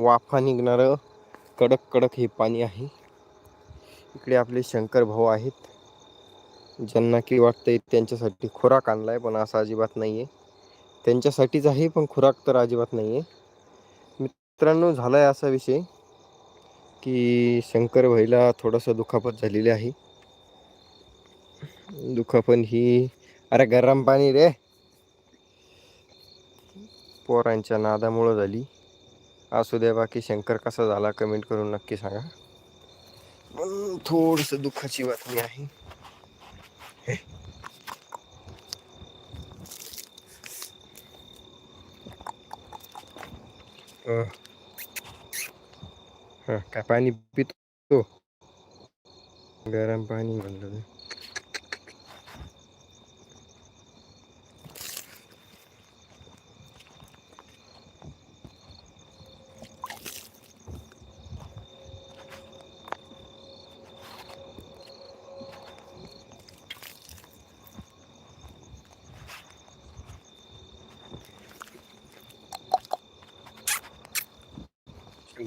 वाफा निघणारं कडक कडक हे पाणी आहे. इकडे आपले शंकर भाऊ आहेत. ज्यांना की वाटतंय त्यांच्यासाठी खुराक आणलाय पण असं अजिबात नाही आहे त्यांच्यासाठीच आहे पण खुराक तर अजिबात नाही आहे मित्रांनो झाला आहे असा विषय की शंकर भाईला थोडंसं दुखापत झालेली आहे. दुखापत ही अरे गरम पाणी रे. पोरांच्या नादामुळं झाली. असू द्या बाकी शंकर कसा झाला कमेंट करून नक्की सांगा. पण थोडस दुःखाची बातमी आहे. हे. हा काय पाणी पितो? गरम पाणी म्हणलं.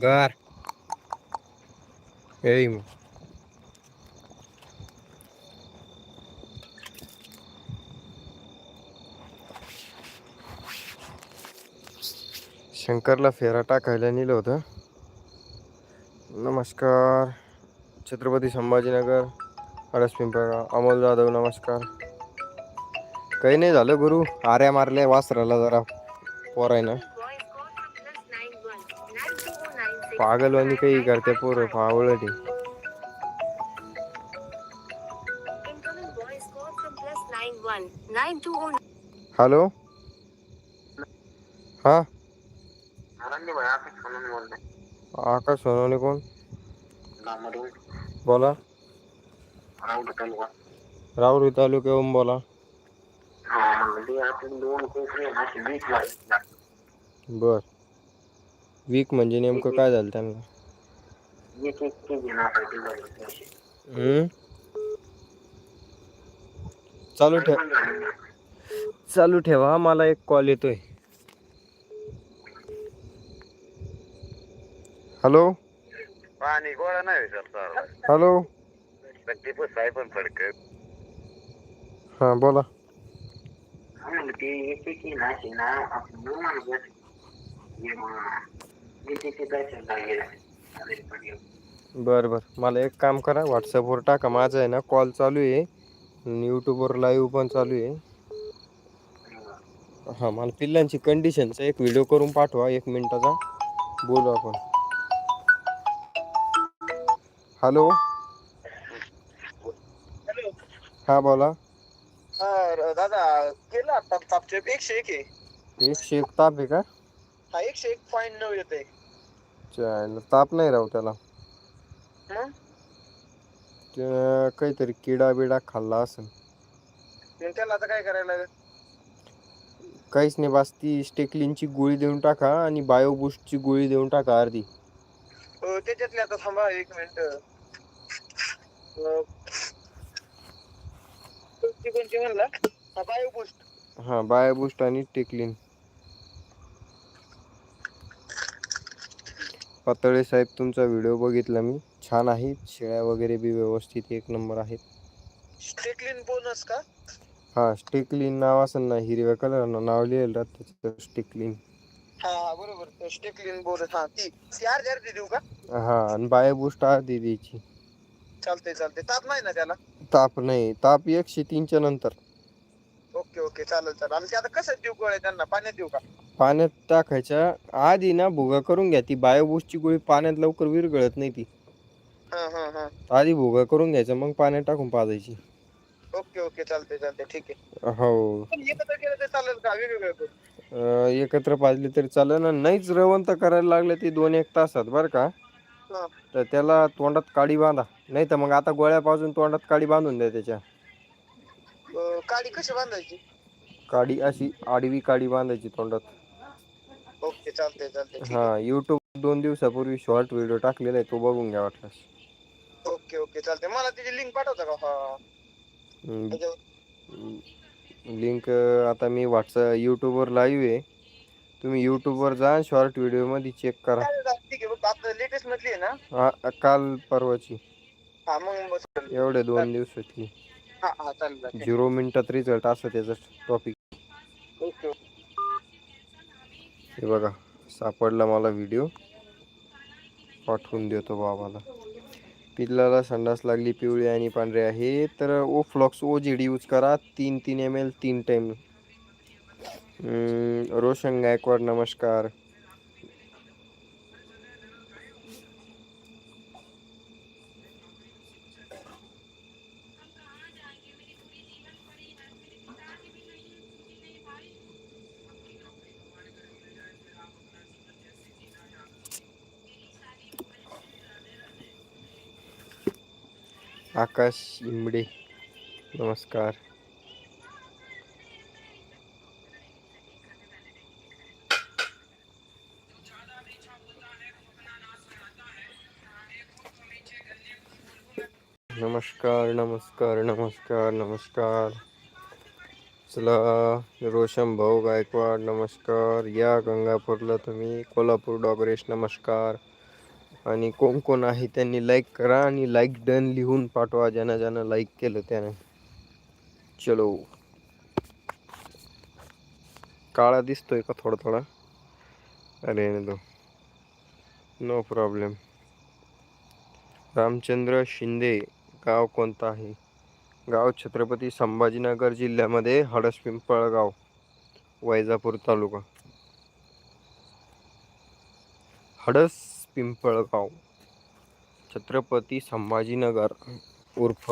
Lugar. Ei, mano. शंकरला फेरा टाकायला नेलं होतं. नमस्कार. छत्रपती संभाजीनगर. अडस पिंपळगाव. अमोल जाधव नमस्कार. काही नाही झालं गुरु. आऱ्या मारल्या वासराला जरा. पोरायनं. पागलवानी काही करते पोरं पावळटी हॅलो हा? आकाश सोनवणे कोण बोला। राहुरी तालुक्याहून बोला। बर वीक म्हणजे नेमकं काय झालं त्यांना? हम्म? चालू ठेव. चालू ठेवा मला एक कॉल येतोय. हॅलो पाणी गोळा नाही सर हॅलो टिपू साहेब पण फडक. हा बोला. बर बर. मला एक काम करा. व्हॉट्सअपवर टाका. माझं आहे ना कॉल चालू आहे. आणि यूट्यूबवर लाईव्ह पण चालू आहे. हां मला पिल्लांची कंडिशनचा एक व्हिडिओ करून पाठवा. एक मिनिटाचा. बोलू आपण. हॅलो हा बोला. दादा केला आता तापचे? एकशे एक आहे. एकशे एक ताप आहे का? हा एकशे एक पॉईंट नऊ येते चालेल ताप नाही राहू त्याला. मग? ते काहीतरी किडा बिडा खाल्ला असेल. मग त्याला आता काय करायला लागेल? काहीच नाही बस ती स्टेकलिनची गोळी देऊन टाका आणि बायो बूस्टची गोळी देऊन टाका अर्धी. अं, त्याच्यातले आता थांबा एक मिनिट. कोणती कोणती म्हणला? हा बायो बूस्ट हा बायो बूस्ट आणि टेकलिन पातळे साहेब तुमचा व्हिडिओ बघितला मी. छान आहे. शेळ्या वगैरे बी व्यवस्थित एक नंबर आहेत. स्टेकलिन बोनस का? हा स्टेकलिन नाव असेल ना हिरव्या कलरनं नाव लिहिलं राहतं त्याचं स्टेकलिन हा बरोबर. स्टेकलिन बोनस हा. ती अर्धी अर्धी देऊ का? हा आणि बायो बूस्ट अर्धी द्यायची. चालते चालते ताप नाही ना त्याला? ताप नाही. ताप एकशे तीनच्या नंतर. Okay okay. चालेल चालेल. आणि ते आता कसं देऊ गोळ्या त्यांना? पाण्यात देऊ का? पाण्यात टाकायच्या आधी ना भुगा करून घ्या. ती बायो बूस्टची गोळी पाण्यात लवकर विरघळत नाही ती. हा हा हा. आधी भुगा करून घ्यायचा मग पाण्यात टाकून पाजायची. Okay okay. चालते चालते ठीक आहे. हो. पण एकत्र केलं तर चालेल का? वेगवेगळं करू? अं, एकत्र पाजली तरी चालेल. ना नाहीच रवंत करायला लागले ती दोन एक तासात बरं का? हा. तर त्याला तोंडात काडी बांधा. नाही तर मग आता गोळ्या पाजून तोंडात काडी बांधून द्या त्याच्या. अं, काडी कशी बांधायची? काडी अशी आडवी काडी बांधायची तोंडात. ओके चालते चालते ठीक हा युट्यूब दोन दिवसापूर्वी शॉर्ट व्हिडिओ टाकलेला आहे तो बघून घ्या वाटल्यास आहे ओके ओके चालते मला त्याची लिंक पाठवता का? हा. त्याच्यावर लिंक आता मी व्हॉट्सअप यूट्यूबवर लाईव्ह आहे. तुम्ही यूट्यूबवर जा शॉर्ट व्हिडिओमध्ये चेक करा. आता लेटेस्ट मधली आहे ना? हा काल परवाची. हा मग बस एवढे दोन दिवसातली. हा हा चालेल चालेल. झिरो मिनिटात रिझल्ट असं त्याचं टॉपिक ओके. हे बघा सापडला मला व्हिडिओ पाठवून देतो बाबाला. पिल्लाला संडास लागली पिवळी आणि पांढरे आहे. तर ओ फ्लॉक्स ओ जी डी यूज करा. तीन तीन एम एल तीन टाईम रोशन गायकवाड नमस्कार. आकाश इंबडे नमस्कार. नमस्कार नमस्कार नमस्कार नमस्कार. चला रोशन भाऊ गायकवाड नमस्कार. या गंगापूरला तुम्ही कोल्हापूर डॉगरेश नमस्कार. आणि कोण कोण आहे त्यांनी लाईक करा आणि लाईक डन लिहून पाठवा. ज्यानं ज्यानं लाईक केलं त्यानं. चलो. काळा दिसतोय का थोडा थोडा? अरे no no problem Ramchandra Shinde गाव कोणतं आहे? गाव छत्रपती संभाजीनगर जिल्ह्यामध्ये हडस पिंपळगाव वैजापूर तालुका. हडस पिंपळगाव छत्रपती संभाजीनगर उर्फ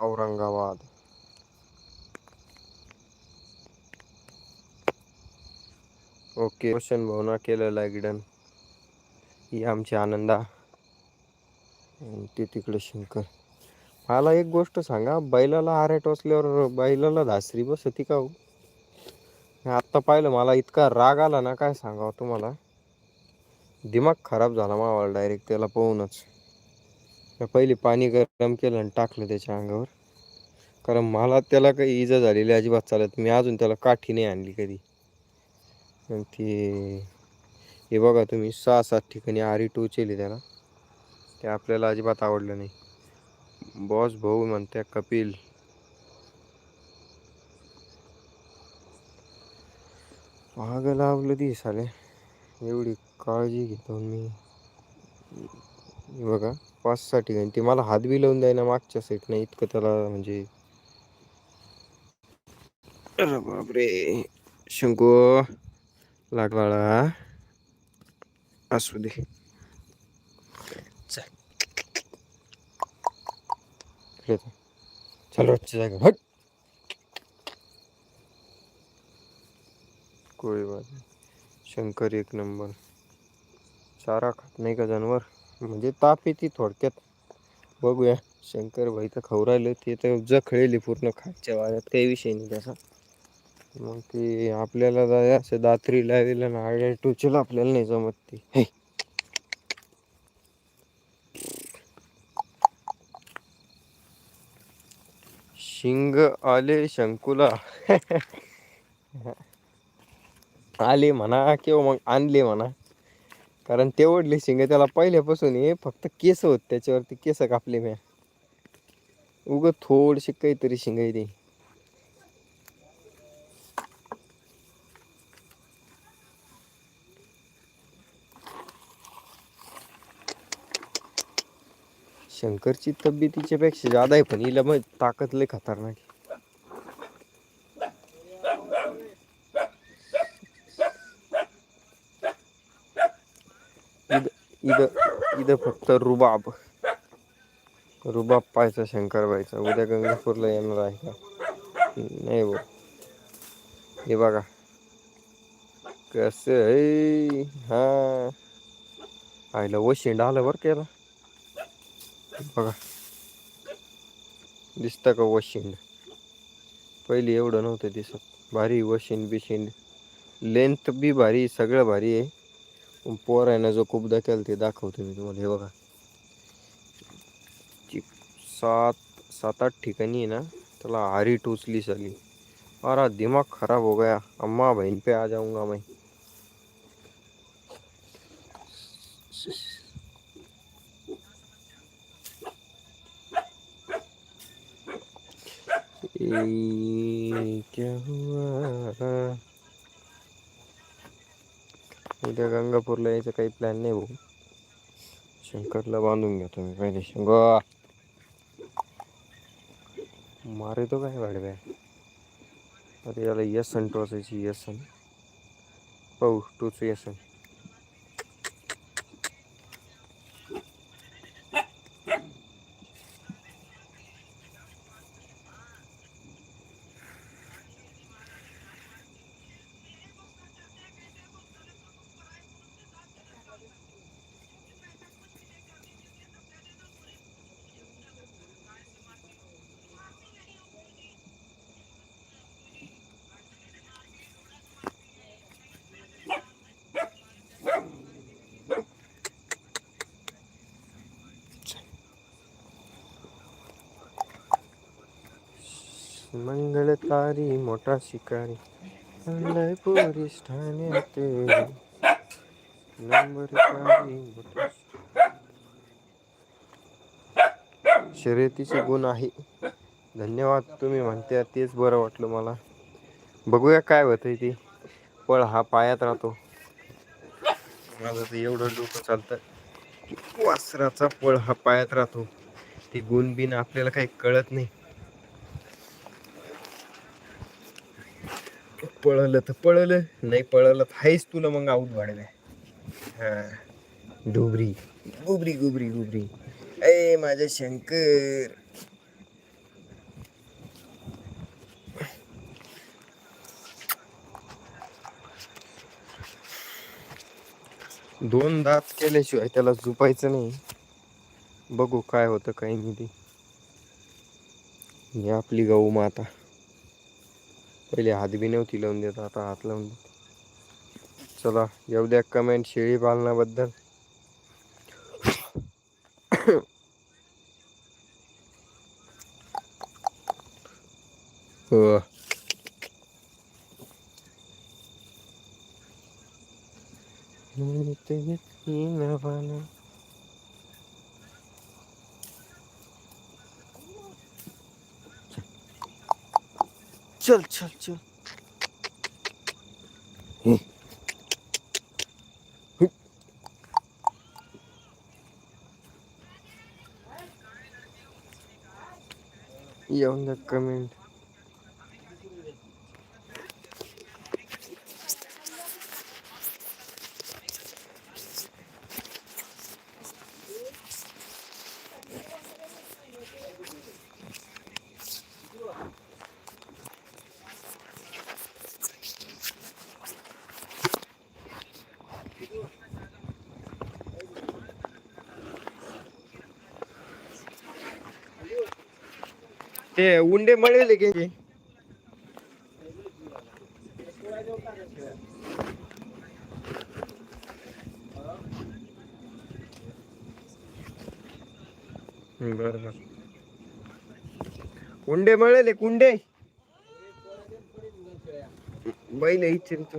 औरंगाबाद. ओके रोशन भावना केलं गिडन ही आमची आनंदा. ते तिकडे शंकर. मला एक गोष्ट सांगा बैलाला आरे टोचल्यावर बैलाला धासरी बसती का हो? आत्ता पाहिलं मला इतका राग आला ना काय सांगावं तुम्हाला? दिमाग खराब झाला मावाला डायरेक्ट त्याला पाहूनच. पहिले पाणी गरम केलं आणि टाकलं त्याच्या अंगावर. कारण मला त्याला काही इजा झालेली अजिबात चालत मी अजून त्याला काठी नाही आणली कधी. आणि ती हे बघा तुम्ही सहा सात ठिकाणी आरी टोचेली त्याला. ते आपल्याला अजिबात आवडलं नाही. बॉस भाऊ म्हणते कपिल महाग लावलं ती साले. एवढी काळजी घेतो मी. बघा पाच सहा ठिकाणी ते मला हात बी लावून द्यायना मागच्या साईडने इतकं त्याला म्हणजे. अरे बापरे. शंको लागला असू दे. चल. इकडे रोजच्या जागा हट. कोळी शंकर एक नंबर। चारा खात नाही का जनावर। म्हणजे ताप येते थोडक्यात। बघूया शंकर भाई तर खाऊ राहिलं ते तर जखळेली पूर्ण खायच्या वाऱ्यात काही विषय नाही त्याचा. मग ते आपल्याला जाया असं दात्री लावेल ना आड्या टोचेला आपल्याला नाही जमत ते. शिंग आले शंकुला. आले म्हणा किंवा मग आणले म्हणा. कारण तेवढले शिंग त्याला पहिल्यापासून हे फक्त केस होत त्याच्यावरती केस कापले म्या उग थोडीशी काहीतरी शिंग ते. शंकरची तब्येतीच्या पेक्षा जादा आहे पण हिला मग ताकद लय खतरनाक आहे. इथं इथं फक्त रुबाब. रुबाब पाहायचा शंकरबाईचा उद्या गंगापूरला येणार आहे का? नाही भाऊ हे बघा. कसं आहे? हा. आईला वशिंड आलं बरं केला बघा. दिसतं का वशिंड पहिली एवढं नव्हतं दिसत. भारी वशिंड बिशिंड लेंथ बी भारी सगळं भारी आहे. पोर आहे ना जो खूपदा केला ते दाखवतो मी तुम्हाला. हे बघा. सात सात आठ ठिकाणी आहे ना त्याला हारी टोचली साली अरे दिमाग खराब हो गया. अम्मा बहन पे आ जाऊंगा मैं. क्या हुआ? उद्या गंगापूरला यायचं काही प्लॅन नाही भाऊ. शंकरला बांधून घेतो मी पहिले. शंकर मारितो काय वाढव्या अरे याला यसन टोचायची यसन. पाहू टोच यसन. मंगळतारी मोठा शिकारी आलाय पोलीस ठाण्यात नंबरकारी मोठा शर्यतीचे गुण आहे. धन्यवाद तुम्ही म्हणते तेच बरं वाटलं मला. बघूया काय होतंय ते. पळ हा पायात राहतो. माझं तर एवढं डोकं चालतं की वासराचा पळ हा पायात राहतो. ते गुण बिन आपल्याला काही कळत नाही. पळलं तर पळलं नाही पळलं तर हायच तुला मग आऊट वाढव्या हा. डुबरी. गुबरी गुबरी गुबरी. ए माझा शंकर. दोन दात केल्याशिवाय त्याला झुपायचं नाही. बघू काय होतं काही नाही ते. आपली गहू माता. पहिले हात बी नव्हती लावून देत आता हात लावून देत. चला येऊ द्या कमेंट शेळी पालनाबद्दल. हो. चल चल चल येऊन द्या कमेंट उंडे मळेल की? बर बर. मळेल कुंडे? बैल इच्छित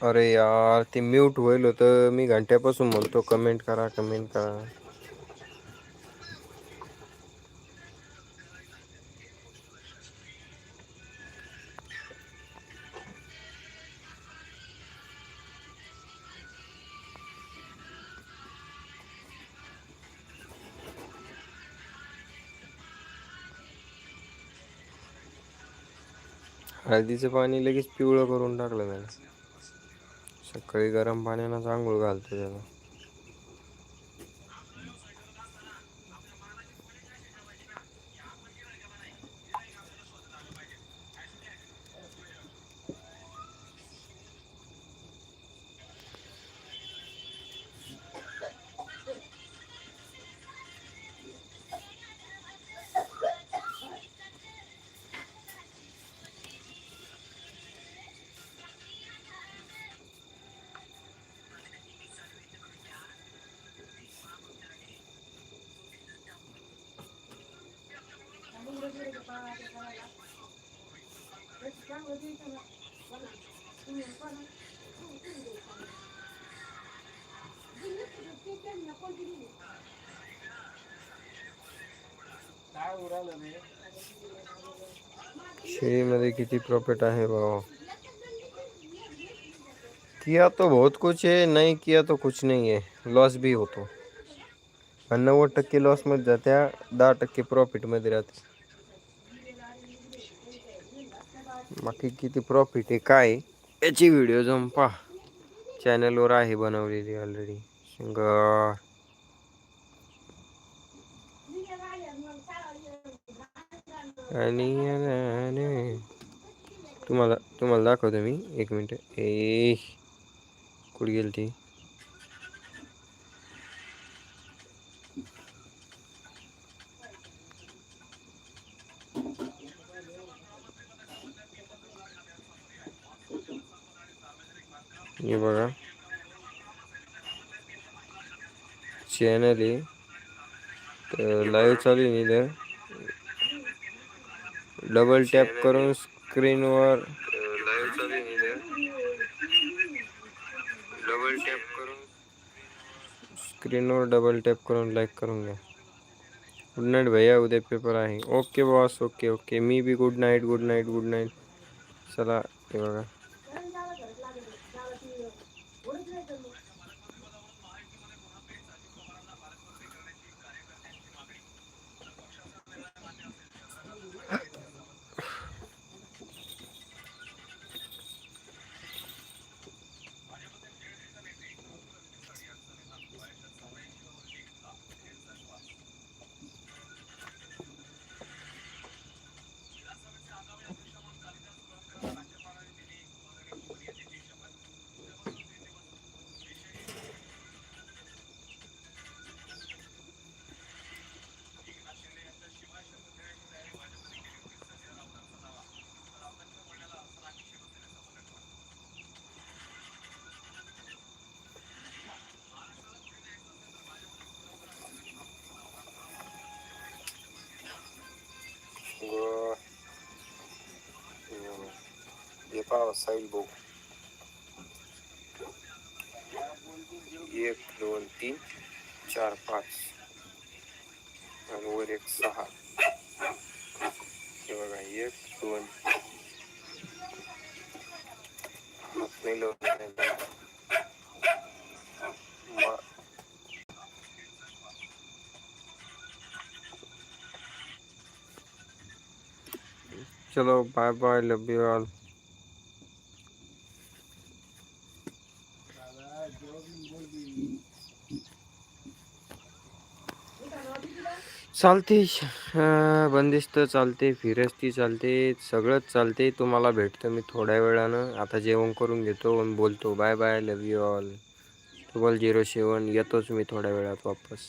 अरे यार ते म्यूट होईल होतं. मी घंट्यापासून म्हणतो कमेंट करा कमेंट करा. हळदीचं पाणी लगेच पिवळं करून टाकलं त्याने. सकाळी गरम पाण्यानं आंघोळ घालतो त्याला. शेळीमध्ये किती प्रॉफिट आहे भाऊ किया तो बहुत कुछ है नहीं किया तो कुछ नहीं है. लॉस भी होतो. आणि नव्वद टक्के लॉसमध्ये जात्या दहा टक्के प्रॉफिटमध्ये राहते. बाकी किती प्रॉफिट आहे काय याची व्हिडिओ जाऊन पहा. चॅनलवर आहे बनवलेली ऑलरेडी शिंगार आणि- तुम्हाला तुम्हाला दाखवतो मी. एक मिनिट ए कुठे गेली ती हे बघा. चॅनल आहे. तर लाईव्ह चालू आहे इथं. डबल टॅप करून स्क्रीनवर डबल टॅप करून. स्क्रीनवर डबल टॅप करून लाईक करून घ्या. गुड नाईट भैया उद्या पेपर आहे. ओके बॉस ओके ओके मी बी good night good night good night चला हे बघा. हे साईल भाऊ एक दोन तीन चार पाच. आणि वर एक सहा. हे बघा एक दोन. मा- चलो bye bye love you all चालते. बंदिस्त चालते फिरस्ती चालते सगळंच चालते. तुम्हाला भेटतं मी थोड्या वेळानं. आता जेवण करून घेतो आणि बोलतो bye bye love you all. Double zero seven येतोच मी थोड्या वेळात वापस.